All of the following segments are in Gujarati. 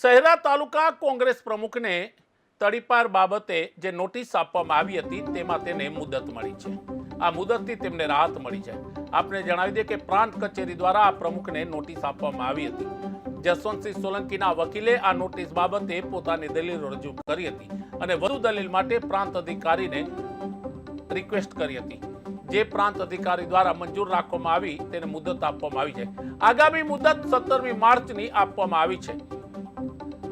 શહેરા તાલુકા કોંગ્રેસ પ્રમુખને તડીપાર બાબતે જે નોટિસ આપવામાં આવી હતી, તેમાં તેને મુદત મળી છે. આ મુદતથી તેમને રાહત મળી છે. આપણે જણાવી દઈએ કે પ્રાંત કચેરી દ્વારા આ પ્રમુખને નોટિસ આપવામાં આવી હતી. જસવંતસિંહ સોલંકીના વકીલે આ નોટિસ બાબતે પોતાની દલીલો રજૂ કરી હતી અને વધુ દલીલ માટે પ્રાંત અધિકારીને રિક્વેસ્ટ કરી હતી. જે પ્રાંત અધિકારી દ્વારા મંજૂર રાખવામાં આવી, તેને મુદત આપવામાં આવી છે. આગામી મુદત સત્તરમી માર્ચની આપવામાં આવી છે.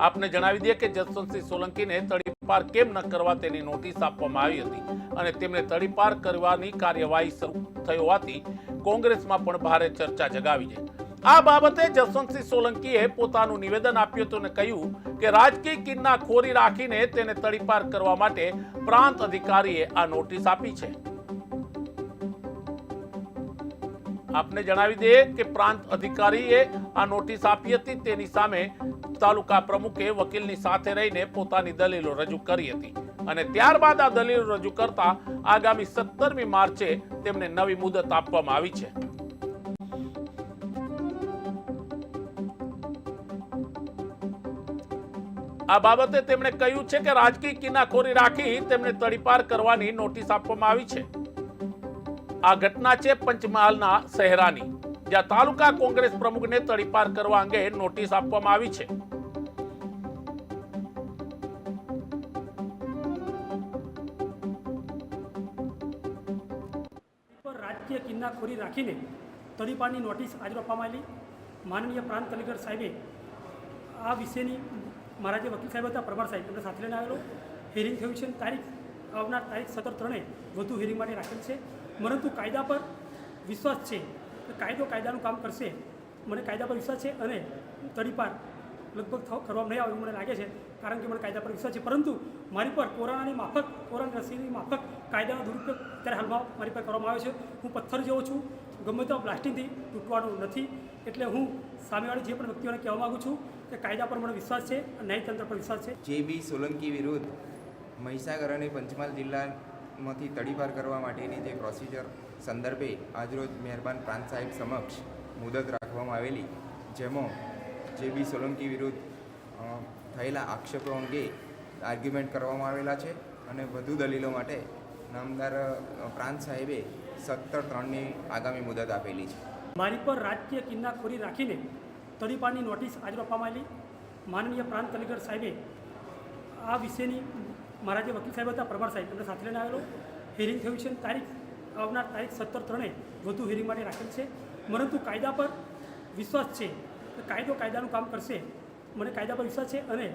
આપને જણાવી દઈએ કે જસવંતસિંહ સોલંકીને તડીપાર કેમ ન કરવા તેની નોટિસ આપવામાં આવી હતી અને તેમને તડીપાર કરવાની કાર્યવાહી શરૂ થઈ હોવાથી કોંગ્રેસમાં પણ ભારે ચર્ચા જગાવી છે. આ બાબતે જસવંતસિંહ સોલંકીએ પોતાનું નિવેદન આપ્યું હતું અને કહ્યું કે રાજકીય કિન્ના ખોરી રાખીને તેને તડીપાર કરવા માટે પ્રાંત અધિકારીએ આ નોટિસ આપી છે. આપને જણાવી દઈએ કે પ્રાંત અધિકારીએ આ નોટિસ આપી હતી. તેની સામે તાલુકા પ્રમુખે વકીલની સાથે રહીને પોતાની દલીલો રજૂ કરી હતી. અને ત્યારબાદ આ દલીલો રજૂ કરતા આગામી સત્તરમી માર્ચે તેમને નવી મુદત આપવામાં આવી છે. આ બાબતે તેમણે કહ્યું છે કે રાજકીય કિનાખોરી રાખી તેમને તડીપાર કરવાની નોટિસ આપવામાં આવી છે. આ ઘટના છે પંચમહાલના શહેરાની જ્યાં તાલુકા કોંગ્રેસ પ્રમુખને તડીપાર કરવા અંગે નોટિસ આપવામાં આવી છે. રાજકીય કિન્નાખોરી રાખીને તડીપારની નોટિસ આજે આપવામાં આવેલી. માનનીય પ્રાંત કલેક્ટર સાહેબે આ વિશેની, મારા જે વકીલ સાહેબ હતા, પરમાર સાહેબ, એમને સાથે લઈને આવેલો. હિયરિંગ થયું છે તારીખ આવનાર તારીખ સત્તર ત્રણે વધુ હિયરિંગ માટે રાખેલ છે. પરંતુ કાયદા પર વિશ્વાસ છે કે કાયદો કાયદાનું કામ કરશે. મને કાયદા પર વિશ્વાસ છે અને તડીપાર લગભગ કરવામાં નહીં આવે મને લાગે છે, કારણ કે મને કાયદા પર વિશ્વાસ છે. પરંતુ મારી પર કોરોનાની માફક કોરોના રસીની માફક કાયદાનો દુરુપયોગ અત્યારે હાલમાં મારી પર કરવામાં આવ્યો છે. હું પથ્થર જેવો છું. ગમે તો બ્લાસ્ટિંગથી તૂટવાનું નથી. એટલે હું સામેવાળી જે પણ વ્યક્તિઓને કહેવા માગું છું કે કાયદા પર મને વિશ્વાસ છે અને ન્યાયતંત્ર પર વિશ્વાસ છે. જે બી સોલંકી વિરુદ્ધ મહીસાગર અને પંચમહાલ જિલ્લામાંથી તડીપાર કરવા માટેની જે પ્રોસિજર સંદર્ભે આજરોજ મહેરબાન પ્રાંત સાહેબ સમક્ષ મુદત રાખવામાં આવેલી, જેમાં જે બી સોલંકી વિરુદ્ધ થયેલા આક્ષેપો અંગે આર્ગ્યુમેન્ટ કરવામાં આવેલા છે અને વધુ દલીલો માટે નામદાર પ્રાંત સાહેબે સત્તર ત્રણની આગામી મુદત આપેલી છે. મારી પર રાજકીય કિન્નાખોરી રાખીને તડીપારની નોટિસ આજે આપવામાં આવેલી. માનનીય પ્રાંત કલેક્ટર સાહેબે આ વિશેની મારા જે વકીલ સાહેબ હતા પરમાર સાહેબ, એમને સાથે લઈને આવેલો. હિયરિંગ થયું છે તારીખ, આવનાર તારીખ સત્તર ત્રણે વધુ હિયરિંગ માટે રાખેલ છે. પરંતુ કાયદા પર વિશ્વાસ છે. કે કાયદો કાયદાનું કામ કરશે. મને કાયદા પર વિશ્વાસ છે અને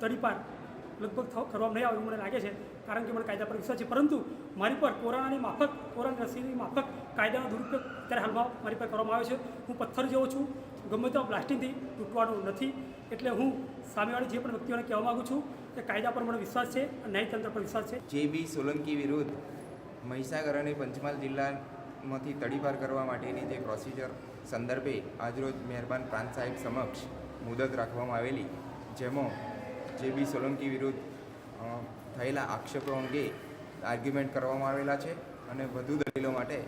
તડીપાર લગભગ કરવામાં નહીં આવે એવું મને લાગે છે, કારણ કે મને કાયદા પર વિશ્વાસ છે. પરંતુ મારી પર કોરોનાની માફક કોરોના રસીની માફક કાયદાનો દુરુપયોગ અત્યારે હાલમાં મારી પર કરવામાં આવ્યો છે. હું પથ્થર જેવો છું. ગમે તેવા બ્લાસ્ટિંગથી તૂટવાનું નથી. એટલે હું સામેવાળી જે પણ વ્યક્તિઓને કહેવા માગું છું કે કાયદા પર મને વિશ્વાસ છે ન્યાયતંત્ર પર વિશ્વાસ છે? જે બી સોલંકી વિરુદ્ધ મહીસાગર અને પંચમહાલ જિલ્લામાંથી તડીપાર કરવા માટેની જે પ્રોસિજર સંદર્ભે આજરોજ મહેરબાન પ્રાંત સાહેબ સમક્ષ મુદત રાખવામાં આવેલી, જેમાં જે બી સોલંકી વિરુદ્ધ થયેલા આક્ષેપો અંગે આર્ગ્યુમેન્ટ કરવામાં આવેલા છે અને વધુ દલીલો માટે